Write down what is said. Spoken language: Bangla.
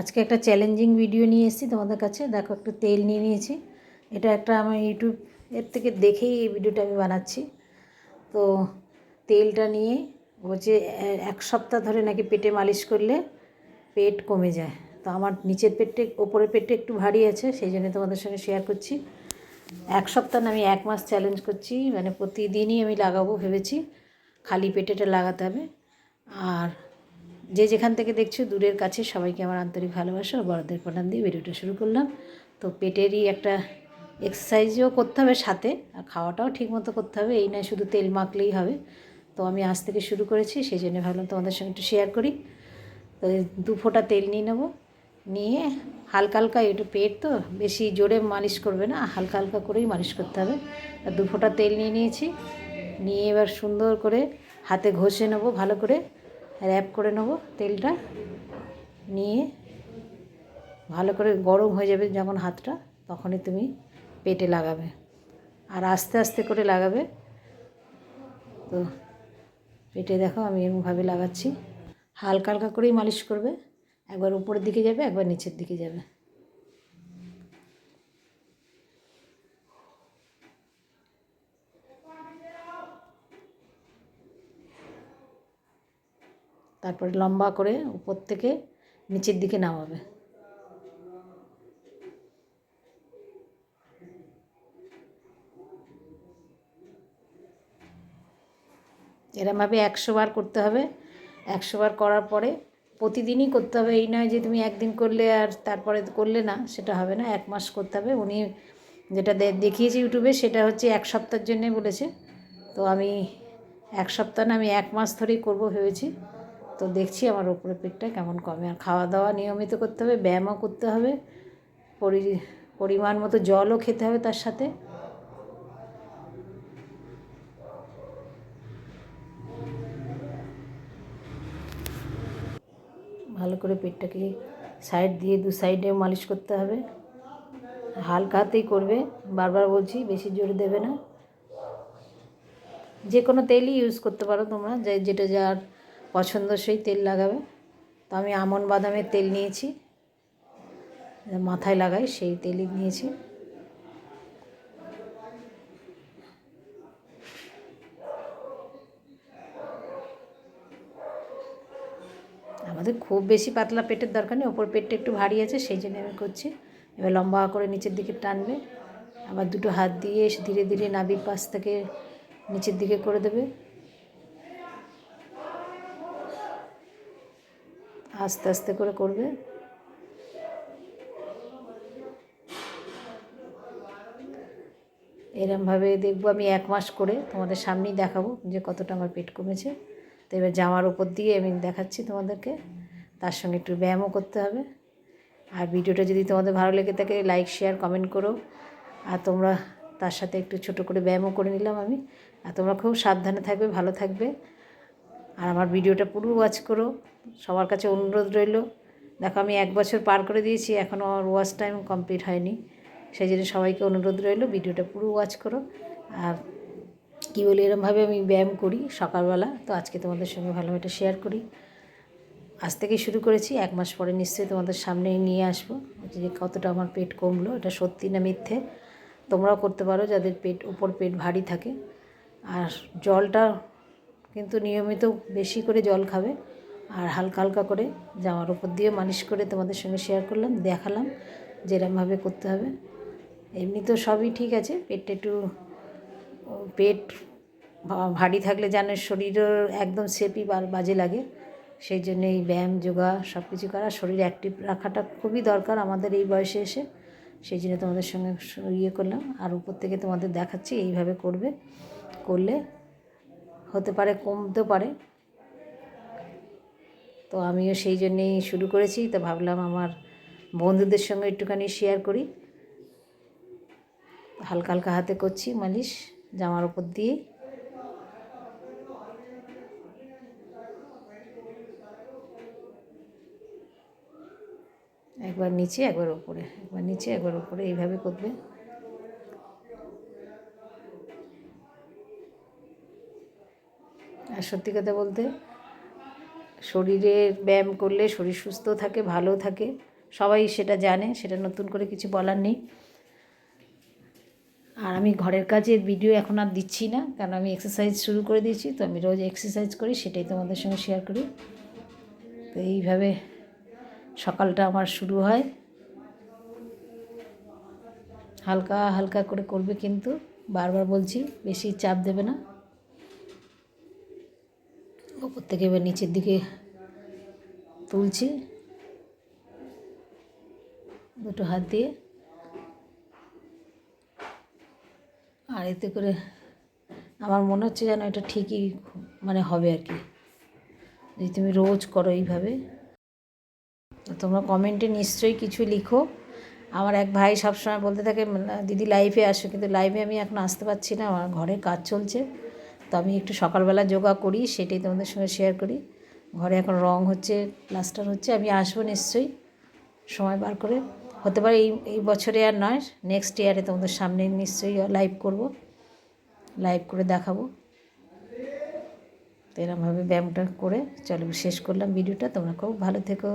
আজকে একটা চ্যালেঞ্জিং ভিডিও নিয়ে এসেছি তোমাদের কাছে। দেখো, একটু তেল নিয়ে নিয়েছি। এটা একটা আমার ইউটিউব এর থেকে দেখেই এই ভিডিওটা আমি বানাচ্ছি। তো তেলটা নিয়ে বলছে এক সপ্তাহ ধরে নাকি পেটে মালিশ করলে পেট কমে যায়। তো আমার নিচের পেটটা, ওপরের পেটটা একটু ভারী আছে, সেই জন্য তোমাদের সঙ্গে শেয়ার করছি। এক সপ্তাহ না, আমি এক মাস চ্যালেঞ্জ করছি মানে প্রতিদিনই আমি লাগাবো ভেবেছি। খালি পেটেটা লাগাতে হবে। আর যে যেখান থেকে দেখছ দূরের কাছে সবাইকে আমার আন্তরিক ভালোবাসা বড়দের প্রণাম দিয়ে ভিডিওটা শুরু করলাম। তো পেটেরই একটা এক্সারসাইজও করতে হবে সাথে, আর খাওয়াটাও ঠিক মতো করতে হবে, এই নয় শুধু তেল মাখলেই হবে। তো আমি আজ থেকে শুরু করেছি, সেই জন্য ভাবলাম তোমাদের সঙ্গে একটু শেয়ার করি। তো দু ফোঁটা তেল নিয়ে নেব, নিয়ে হালকা হালকা একটু পেট তো বেশি জোরে মালিশ করবে না, হালকা হালকা করেই মালিশ করতে হবে। আর দু ফোঁটা তেল নিয়ে নিয়েছি, নিয়ে এবার সুন্দর করে হাতে ঘষে নেব ভালো করে। র্যাপ করে নেব তেলটা। নিয়ে ভালো করে গরম হয়ে যাবে যখন হাতটা, তখনই তুমি পেটে লাগাবে। আর আস্তে আস্তে করে লাগাবে। তো পেটে দেখো আমি এরকমভাবে লাগাচ্ছি। হালকা হালকা করেই মালিশ করবে। একবার উপরের দিকে যাবে, একবার নিচের দিকে যাবে। তারপরে লম্বা করে উপর থেকে নিচের দিকে নামাবে। এরমভাবে একশো বার করতে হবে। একশো বার করার পরে প্রতিদিনই করতে হবে। এই নয় যে তুমি একদিন করলে আর তারপরে করলে না, সেটা হবে না। এক মাস করতে হবে। উনি যেটা দেখিয়েছে ইউটিউবে, সেটা হচ্ছে এক সপ্তাহের জন্যে বলেছে। তো আমি এক সপ্তাহ না, আমি এক মাস ধরেই করব ভেবেছি। তো দেখছি আমার ওপরে পেটটা কেমন কমে। আর খাওয়া দাওয়া নিয়মিত করতে হবে, ব্যায়ামও করতে হবে, পরি, পরিমাণ মতো জলও খেতে হবে তার সাথে। ভালো করে পেটটাকে সাইড দিয়ে দু সাইডে মালিশ করতে হবে। হালকা হাতেই করবে, বারবার বলছি বেশি জোরে দেবে না। যে কোনো তেলই ইউজ করতে পারো তোমরা যেটা যার পছন্দ সেই তেল লাগাবে। তো আমি আমন বাদামের তেল নিয়েছি। মাথায় লাগাই সেই তেলই নিয়েছি। আমাদের খুব বেশি পাতলা পেটের দরকার নেই, ওপর পেটটা একটু ভারী আছে, সেই জন্য আমি করছি। এবার লম্বা করে নিচের দিকে টানবে। আবার দুটো হাত দিয়ে ধীরে ধীরে নাভির পাশ থেকে নিচের দিকে করে দেবে। আস্তে আস্তে করে করবে। এরমভাবে দেখব আমি এক মাস করে তোমাদের সামনেই দেখাবো যে কতটা আমার পেট কমেছে। তো এবার জামার ওপর দিয়ে আমি দেখাচ্ছি তোমাদেরকে। তার সঙ্গে একটু ব্যায়ামও করতে হবে। আর ভিডিওটা যদি তোমাদের ভালো লেগে থাকে লাইক শেয়ার কমেন্ট করো। আর তোমরা তার সাথে একটু ছোট করে ব্যায়ামও করে নিলাম আমি। আর তোমরা খুব সাবধানে থাকবে, ভালো থাকবে। আর আমার ভিডিওটা পুরো ওয়াচ করো। সবার কাছে অনুরোধ রইল, দেখো আমি এক বছর পার করে দিয়েছি এখনও আমার ওয়াচ টাইম কমপ্লিট হয়নি। সেই জন্য সবাইকে অনুরোধ রইল, ভিডিওটা পুরো ওয়াচ করো। আর কী বলি, এরমভাবে আমি ব্যায়াম করি সকালবেলা, তো আজকে তোমাদের সঙ্গে ভালো এটা শেয়ার করি। আজ থেকে শুরু করেছি, এক মাস পরে নিশ্চয়ই তোমাদের সামনে নিয়ে আসব। যে কতটা আমার পেট কমলো, এটা সত্যি না মিথ্যে? তোমরাও করতে পারো, যাদের পেট, উপর পেট ভারী থাকে। আর জলটা কিন্তু নিয়মিত বেশি করে জল খাবে। আর হালকা হালকা করে জামার উপর দিয়ে মালিশ করে তোমাদের সঙ্গে শেয়ার করলাম, দেখালাম যেরমভাবে করতে হবে। এমনি তো সবই ঠিক আছে, পেটটা একটু, পেট ভারী থাকলে জানো শরীরও একদম সেপই বাজে লাগে। সেই জন্য এই ব্যায়াম, যোগা সব কিছু করা, শরীর অ্যাক্টিভ রাখাটা খুবই দরকার আমাদের এই বয়সে এসে। সেই জন্য তোমাদের সঙ্গে ইয়ে করলাম, আর উপর থেকে তোমাদের দেখাচ্ছি এইভাবে করবে, করলে হতে পারে, কমতেও পারে। তো আমিও সেই জন্যেই শুরু করেছি। তো ভাবলাম আমার বন্ধুদের সঙ্গে একটুখানি শেয়ার করি। হালকা হালকা হাতে করছি মালিশ, জামার ওপর দিয়ে। একবার নিচে, একবার উপরে। একবার নিচে, একবার উপরে, এইভাবে করবে। আর সত্যি কথা বলতে শরীরের ব্যায়াম করলে শরীর সুস্থ থাকে, ভালো থাকে। সবাই সেটা জানে, সেটা নতুন করে কিছু বলার নেই। আর আমি ঘরের কাজের ভিডিও এখন আর দিচ্ছি না, কারণ আমি এক্সারসাইজ শুরু করে দিয়েছি, তো আমি রোজ এক্সারসাইজ করি, সেটাই তোমাদের সঙ্গে শেয়ার করি। তো এইভাবে সকালটা আমার শুরু হয়। হালকা হালকা করে করবে কিন্তু, বারবার বলছি, বেশি চাপ দেবে না। ওপর থেকে এবার নিচের দিকে তুলছি। দুটো হাত দিয়ে। আর এতে করে আমার মনে হচ্ছে যেন এটা ঠিকই মানে হবে আর কি। যদি তুমি রোজ করো এইভাবে তোমরা কমেন্টে নিশ্চয়ই কিছু লিখো। আমার এক ভাই সবসময় বলতে থাকে "না, দিদি লাইভে আসো। কিন্তু লাইভে আমি এখন আসতে পারছি না আমার ঘরে কাজ চলছে। তো আমি একটু সকালবেলা যোগা করি, সেটাই তোমাদের সঙ্গে শেয়ার করি। ঘরে এখন রং হচ্ছে প্লাস্টার হচ্ছে, আমি আসব নিশ্চয়ই। সময় বার করে। হতে পারে এই এই বছরে আর নয় নেক্সট ইয়ারে তোমাদের সামনে নিশ্চয়ই লাইভ করব। লাইভ করে দেখাবো। তো এরমভাবে ব্যায়ামটা করে, চলো শেষ করলাম ভিডিওটা তোমরা খুব ভালো থেকো।